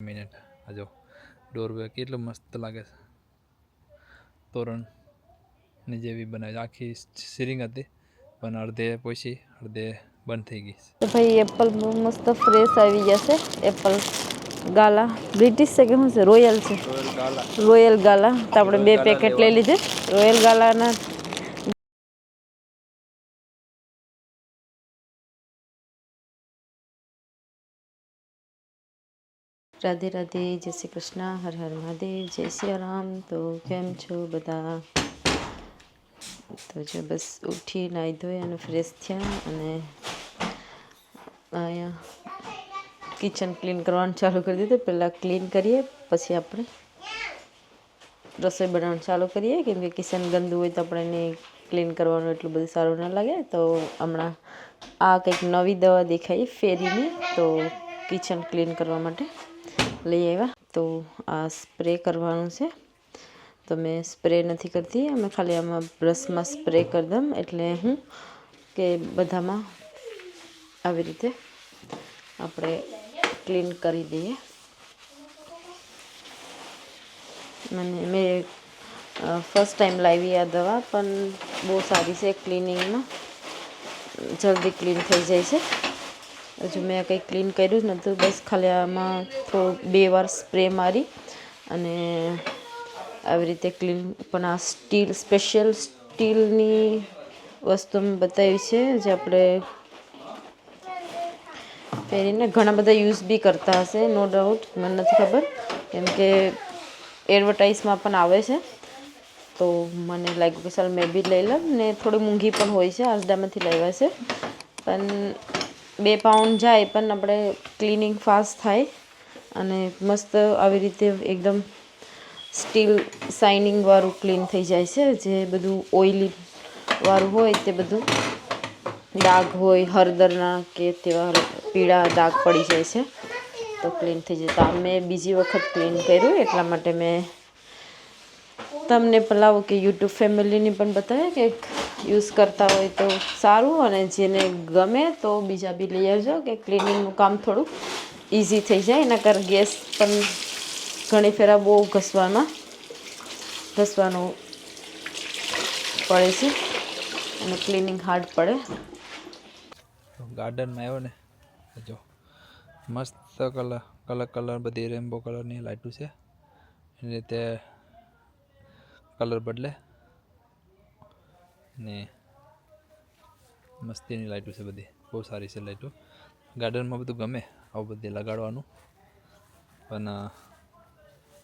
Minute આ જો ડોરવે કેટલું મસ્ત લાગે છે તોરણની જેવી બનાવી છે. આખી સિરિંગ હતી પણ અડધે પોસી અડધે બંધ થઈ ગઈ તો ભાઈ એપલ બહુ મસ્ત ફ્રેશ આવી જશે એપલ ગાલા બ્રિટિશ છે કે શું છે રોયલ છે રોયલ ગાલા તો આપણે બે પેકેટ લઈ લીધે રોયલ ગાલાના રાધે રાધે, જય શ્રી કૃષ્ણ, હર હર મહાદેવ, જય શ્રી રામ. તો કેમ છો બધા? તો જો બસ ઉઠી નાહી ધોઈ અને ફ્રેશ થયા અને અહીંયા કિચન ક્લીન કરવાનું ચાલુ કરી દીધું. પહેલાં ક્લીન કરીએ, પછી આપણે રસોઈ બનાવવાનું ચાલુ કરીએ. કેમ કે કિચન ગંદુ હોય તો આપણે એને ક્લીન કરવાનું એટલું બધું સારું ના લાગે. તો હમણાં આ કંઈક નવી દવા દેખાઈ ફેરીની. તો કિચન ક્લીન કરવા માટે લઈ આવ્યા. તો આ સ્પ્રે કરવાનું છે. તો મેં સ્પ્રે નથી કરતી. અમે ખાલી આમાં બ્રશમાં સ્પ્રે કરી દઉં. એટલે હું કે બધામાં આવી રીતે આપણે ક્લીન કરી દઈએ. મને મેં ફર્સ્ટ ટાઈમ લાવી આ દવા, પણ બહુ સારી છે ક્લિનિંગમાં. જલ્દી ક્લીન થઈ જાય છે. હજુ મેં કંઈ ક્લીન કર્યું જ નહોતું બસ ખાલી આમાં થોડું બે વાર સ્પ્રે મારી અને આવી રીતે ક્લીન પણ આ સ્ટીલ, સ્પેશિયલ સ્ટીલની વસ્તુ મેં બતાવી છે જે આપણે પહેરીને ઘણા બધા યુઝ બી કરતા હશે, નો ડાઉટ મને નથી ખબર. કેમ કે એડવર્ટાઇઝમાં પણ આવે છે. તો મને લાગ્યું કે ચાલ મેં બી લઈ લઉં ને થોડી મોંઘી પણ હોય છે આસડામાંથી લેવા છે. પણ બે પાઉન્ડ જાય પણ આપણે ક્લિનિંગ ફાસ્ટ થાય અને મસ્ત આવી રીતે એકદમ સ્ટીલ શાઇનિંગ વાળું ક્લીન થઈ જાય છે. જે બધું ઓઇલી વાળું હોય તે બધું ડાઘ હોય, હળદરના કે તેવા પીળા ડાઘ પડી જાય છે, તો ક્લીન થઈ જાય. તો આ મેં બીજી વખત ક્લીન કર્યું, એટલા માટે મેં તમને પલાવો કે યુટ્યુબ ફેમિલીની પણ બતાવે કે યુઝ કરતા હોય તો સારું અને જેને ગમે તો બીજા બી લઈ આવજો કે ક્લિનિંગનું કામ થોડું ઇઝી થઈ જાય એના કર ગેસ પણ ઘણી ફેરા બહુ ઘસવામાં, ઘસવાનું પડે છે અને ક્લિનિંગ હાર્ડ પડે. ગાર્ડનમાં આવ્યો ને જો મસ્ત કલર કલર કલર બધી રેમ્બો કલરની લાઇટો છે. એની રીતે કલર બદલે. ને મસ્તીની લાઇટો છે બધી. બહુ સારી છે લાઇટો ગાર્ડનમાં બધું ગમે આવું બધી લગાડવાનું. પણ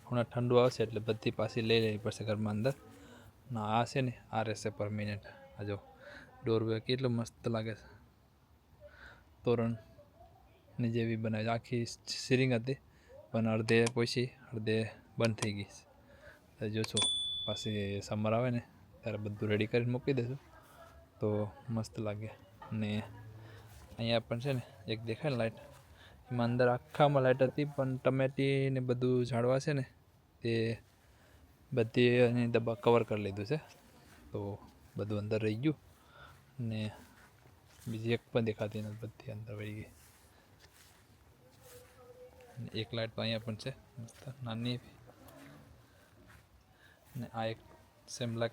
હમણાં ઠંડુ આવશે એટલે બધી પાછી લઈ લેવી પડશે ઘરમાં અંદર. ને આ છે ને, આ રહેશે પરમિનન્ટ આ જો ડોરવે કેટલું મસ્ત લાગે છે. તોરણની જેવી બનાવી. છે. આખી સિરિંગ હતી, પણ અડધે પોસી અડધે બંધ થઈ ગઈ તો જોશું પાછી સમર આવે ને ત્યારે બધું રેડી કરીને મૂકી દઈશું તો મસ્ત લાગે. ને અહીંયા પણ છે ને, એક દેખાય ને લાઇટ એમાં અંદર આખામાં લાઇટ હતી, પણ ટમેટી ને બધું ઝાડવા છે ને, તે બધી એની દબા કવર કરી લીધું છે. તો બધું અંદર રહી ગયું. ને બીજી એક પણ દેખાતી નથી બધી અંદર વહી ગઈ. એક લાઇટ તો અહીંયા પણ છે. મસ્ત, નાની. ને આ એક સેમ લાઈક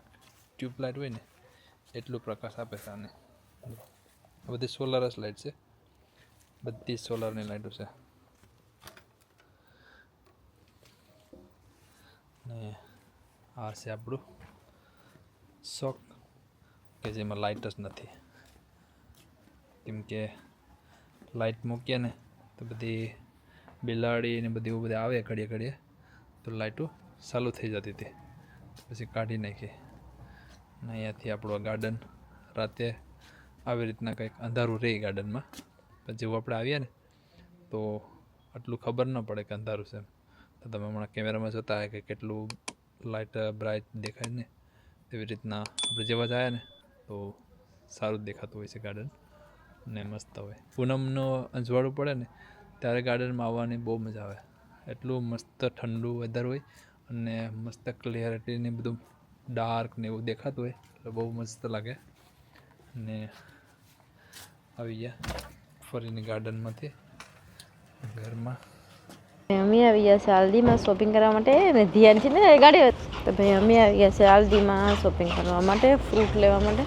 ટ્યુબલાઇટ હોય ને, એટલું પ્રકાશ આપે છે આને. આ બધી સોલર જ લાઇટ છે. બધી સોલરની લાઇટો છે. ને આ છે આપણું શોક કે જેમાં લાઇટ જ નથી. કેમ કે લાઇટ મૂકીએ ને, તો બધી બિલાડી ને બધી એવું બધું આવે ઘડીએ ઘડીએ, તો લાઇટો ચાલુ થઈ જતી હતી. પછી કાઢી નાખી. ને અહીંયાથી આપણું ગાર્ડન રાતે આવી રીતના કંઈક અંધારું રહે ગાર્ડનમાં પણ જેવું આપણે આવીએ ને, તો આટલું ખબર ન પડે કે અંધારું છે તો તમે હમણાં કેમેરામાં જોતા કે કેટલું લાઇટ બ્રાઇટ દેખાય ને તેવી રીતના આપણે જેવા જાય ને, તો સારું દેખાતું હોય છે ગાર્ડન ને મસ્ત હોય. પૂનમનો અંજવાળું પડે ને, ત્યારે ગાર્ડનમાં આવવાની બહુ મજા આવે. એટલું મસ્ત ઠંડુ વેધર હોય અને મસ્ત ક્લિયરિટી ને બધું ડાર્ક ને એવું દેખાતું હોય એટલે બહુ મસ્ત લાગે. ને આવી ગયા ફરીને ગાર્ડનમાંથી ઘરમાં. અમે આવી ગયા છે આલ્દીમાં શોપિંગ કરવા માટે. ને ધ્યાન છે ને ગાડી તો ભાઈ અમે આવી ગયા છે આલ્દીમાં શોપિંગ કરવા માટે ફ્રૂટ લેવા માટે.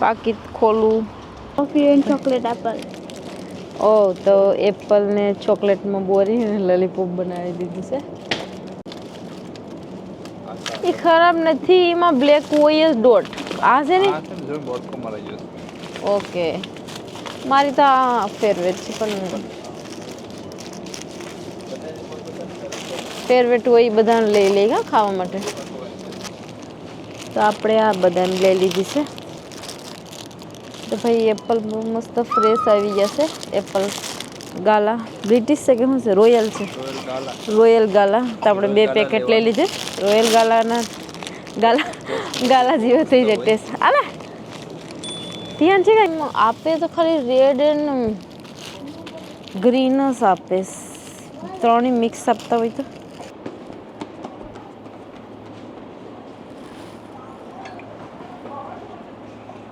પાકીટ ખોલું. કોફી એન્ડ ચોકલેટ આપલ ઓ તો એપલ ને ચોકલેટમાં બોરી અને લોલીપોપ બનાવી દીધું છે. એ ખરાબ નથી એમાં બ્લેક હોય જ ડોટ આ છે ને? ઓકે. મારી તો આ ફેરવેટ છે પણ ફેરવેટ હોય બધાને લઈ લઈ ગયા ખાવા માટે. તો આપણે આ બધાને લઈ લીધી છે. તો ભાઈ એપલ બહુ મસ્ત ફ્રેશ આવી ગયા છે એપલ ગાલા. બ્રિટિશ છે કે શું છે? રોયલ છે. Royal gala. તો આપણે બે પેકેટ લઈ લીધે. રોયલ ગાલાના ગાલા ગાલા જેવો થઈ જાય ટેસ્ટ આલે. ધ્યાન છે કે આપે તો ખાલી રેડ એન્ડ ગ્રીન જ આપે. ત્રણેય મિક્સ આપતા હોય તો.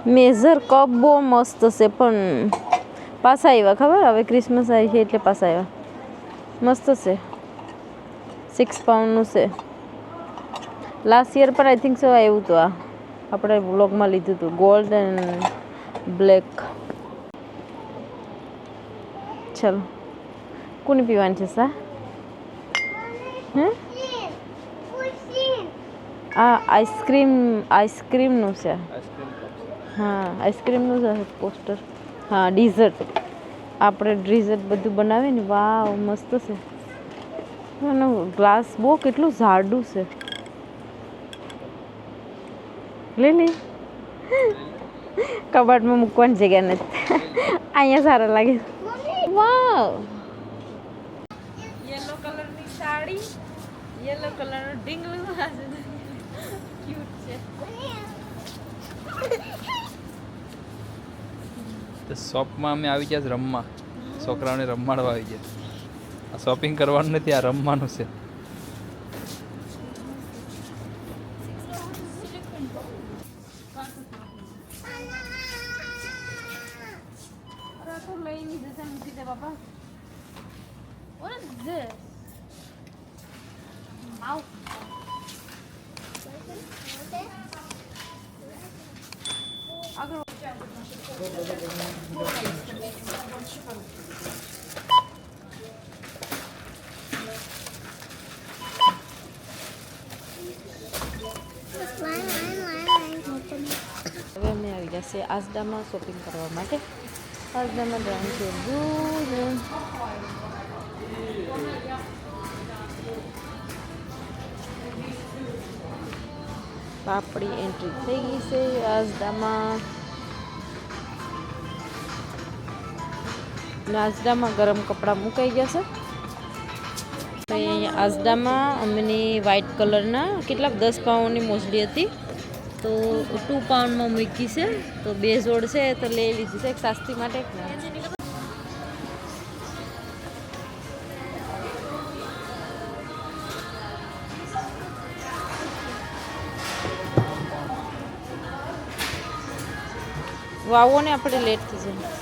મેઝર કપ બહુ મસ્ત છે પણ પાછા આવ્યા ખબર? હવે ક્રિસમસ આવી છે એટલે પાછા આવ્યા મસ્ત છે. સિક્સ પાઉન્ડનું છે. લાસ્ટ યર પણ આઈ થિંક સો આવ્યું હતું આ. આપણે બ્લોગમાં લીધું હતું. ગોલ્ડ એન્ડ બ્લેક ચલો. કોને પીવાની છે સા? હે? આ આઈસ્ક્રીમ આઈસ્ક્રીમનું છે. હા આઈસ્ક્રીમનું છે પોસ્ટર હા ડીઝર્ટ આપણે ડીઝર્ટ બધું બનાવીએ ને, વાવ, મસ્ત છે. અને ગ્લાસ બહુ કેટલું જાડું છે. લે લે કબાટમાં મૂકવાની જગ્યા નથી. અહીંયા સારા લાગે. વાવ! યલો કલરની સાડી યલો કલરનું ઢીંગલું ક્યુટ છે તો શોપમાં અમે આવી ગયા છે રમવા છોકરાઓને રમાડવા આવી ગયા આ શોપિંગ કરવાનું નથી, આ રમવાનું છે. હવે અમે આવી ગયા છે આસડામાં શોપિંગ કરવા માટે આસડામાં જવાનું છે દૂધ આપણી એન્ટ્રી થઈ ગઈ છે આસડામાં નાસડામાં ગરમ કપડાં મુકાઈ ગયા છે. અહીંયા આજડામાં અમને વ્હાઇટ કલરના કેટલાક દસ પાઉન્ડની મોસડી હતી. તો ટુ પાઉન્ડમાં મૂકી છે. તો બે જોડ છે તો લઈ લીધી છે. એક સાસ્તી માટે એક નાની. વાવો ને આપણે લેટ થઈ જાય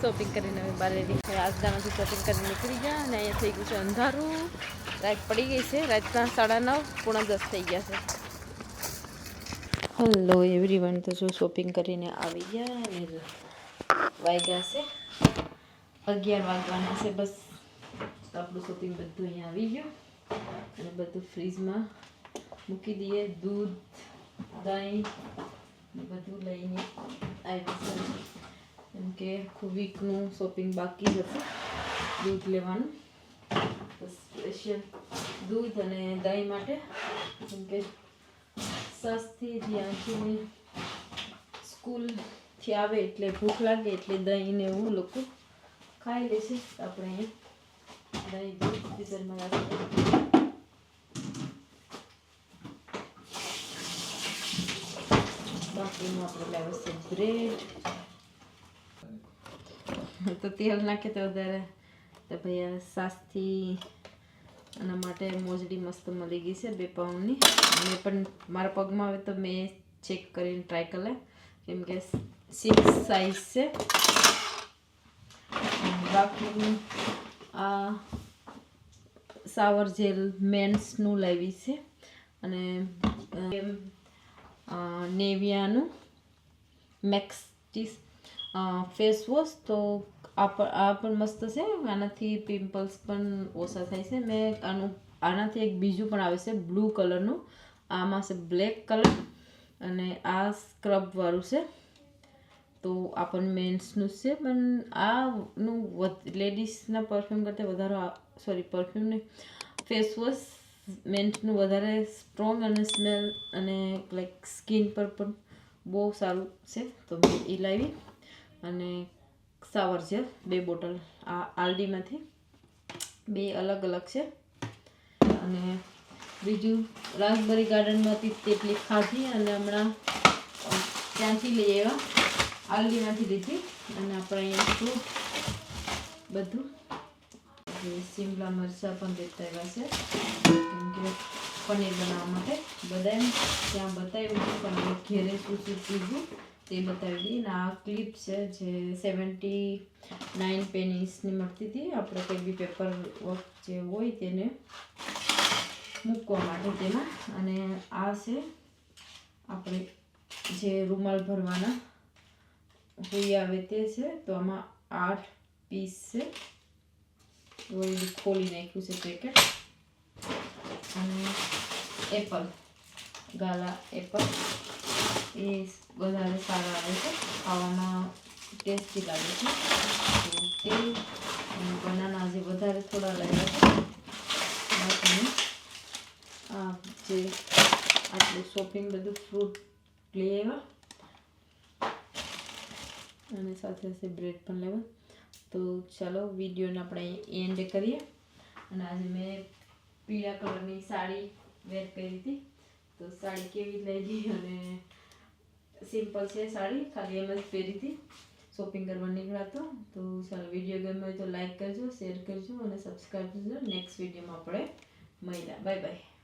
શોપિંગ કરીને અમે બહાર રેડી થઈ આજદામાંથી શોપિંગ કરીને નીકળી ગયા અને અહીંયા થઈ ગયું છે અંધારું. રાત પડી ગઈ છે. રાતના સાડા નવ, પૂણા દસ થઈ ગયા છે. હલો એવરીવન તો જો શોપિંગ કરીને આવી ગયા અને વાગ્યા છે. અગિયાર વાગવાના છે બસ. આપણું શોપિંગ બધું અહીંયા આવી ગયું. અને બધું ફ્રીજમાં મૂકી દઈએ. દૂધ, દહીં બધું લઈને આવી છે. કેમ કે આખું વીકનું શોપિંગ બાકી જ હતું. દૂધ લેવાનું. સ્પેશિયલ દૂધ અને દહીં માટે. કેમ કે સસથી જ્યાંથી સ્કૂલથી આવે એટલે ભૂખ લાગે એટલે દહીં ને એવું લોકો ખાઈ લે આપણે અહીંયા દહીં દૂધ ફ્રીઝરમાં રાખીએ. બાકીનું આપણે લાવે છે બ્રેડ તો તેલ નાખે તો વધારે. તો ભાઈ સાસથી એના માટે મોજડી મસ્ત મળી ગઈ છે બે પાઉન્ડની મેં પણ મારા પગમાં આવે તો મેં ચેક કરીને ટ્રાય કરે કેમ કે સિક્સ સાઇઝ છે. બાકી આ સાવર જેલ મેન્સનું લાવી છે. અને નેવિયાનું નેવિયાનું મેક્સટીસ ફેસ વોશ તો આ પણ આ પણ મસ્ત છે આનાથી પિમ્પલ્સ પણ ઓછા થાય છે. મેં આનું, આનાથી એક બીજું પણ આવે છે બ્લુ કલરનું આમાં છે બ્લેક કલર અને આ સ્ક્રબવાળું છે. તો આ પણ મેન્સનું છે, પણ આનું લેડીઝના પરફ્યુમ કરતાં વધારે સોરી પરફ્યુમ નહીં. ફેસ વોશ મેન્સનું વધારે સ્ટ્રોંગ અને સ્મેલ અને લાઈક સ્કિન પર પણ બહુ સારું છે. તો મેં એ લાવી. અને સાવર છે, બે બોટલ. આ આલડીમાંથી બે અલગ અલગ છે. અને બીજું રાસબરી ગાર્ડનમાંથી તેટલી ખાધી અને હમણાં ત્યાંથી લઈ આવ્યા. આલડીમાંથી લીધી અને આપણે અહીંયા ફ્રૂટ બધું શિમલા મરચાં પણ લેતા આવ્યા છે. કેમ કે પનીર બનાવવા માટે બધા ત્યાં બતાવ્યું હતું પણ ઘેરે શું શું કીધું. તે બતાવી દઈએ અને આ ક્લિપ છે જે સેવન્ટી નાઇન પેનીસની મળતી હતી. આપણે કંઈ બી પેપર વર્ક જે હોય તેને મૂકવા માટે તેમાં. અને આ છે આપણે જે રૂમાલ ભરવાના હોઈ આવે તે છે. તો આમાં આઠ પીસ છે. ખોલી નાખ્યું છે પેકેટ અને એપલ ગાલા એપલ એ વધારે સારા આવે છે ખાવામાં ટેસ્ટી લાગે છે તો તે બનાના જે વધારે થોડા લાગ્યા છે જે આટલું શોપિંગ બધું ફ્રૂટ લઈ આવ્યા અને સાથે સાથે બ્રેડ પણ લેવા તો ચાલો વિડીયોને આપણે એન્ડ કરીએ અને આજે મેં પીળા કલરની સાડી વેર કરી હતી તો સાડી કેવી લઈ ગઈ અને સિમ્પલ છે સાડી, ખાલી એમ જ પહેરી હતી શોપિંગ કરવા નીકળ્યા તો તો ચાલો વીડિયો ગમે હોય તો લાઈક કરજો શેર કરજો અને સબસ્ક્રાઈબ કરજો. નેક્સ્ટ વિડીયોમાં આપણે મળ્યા બાય બાય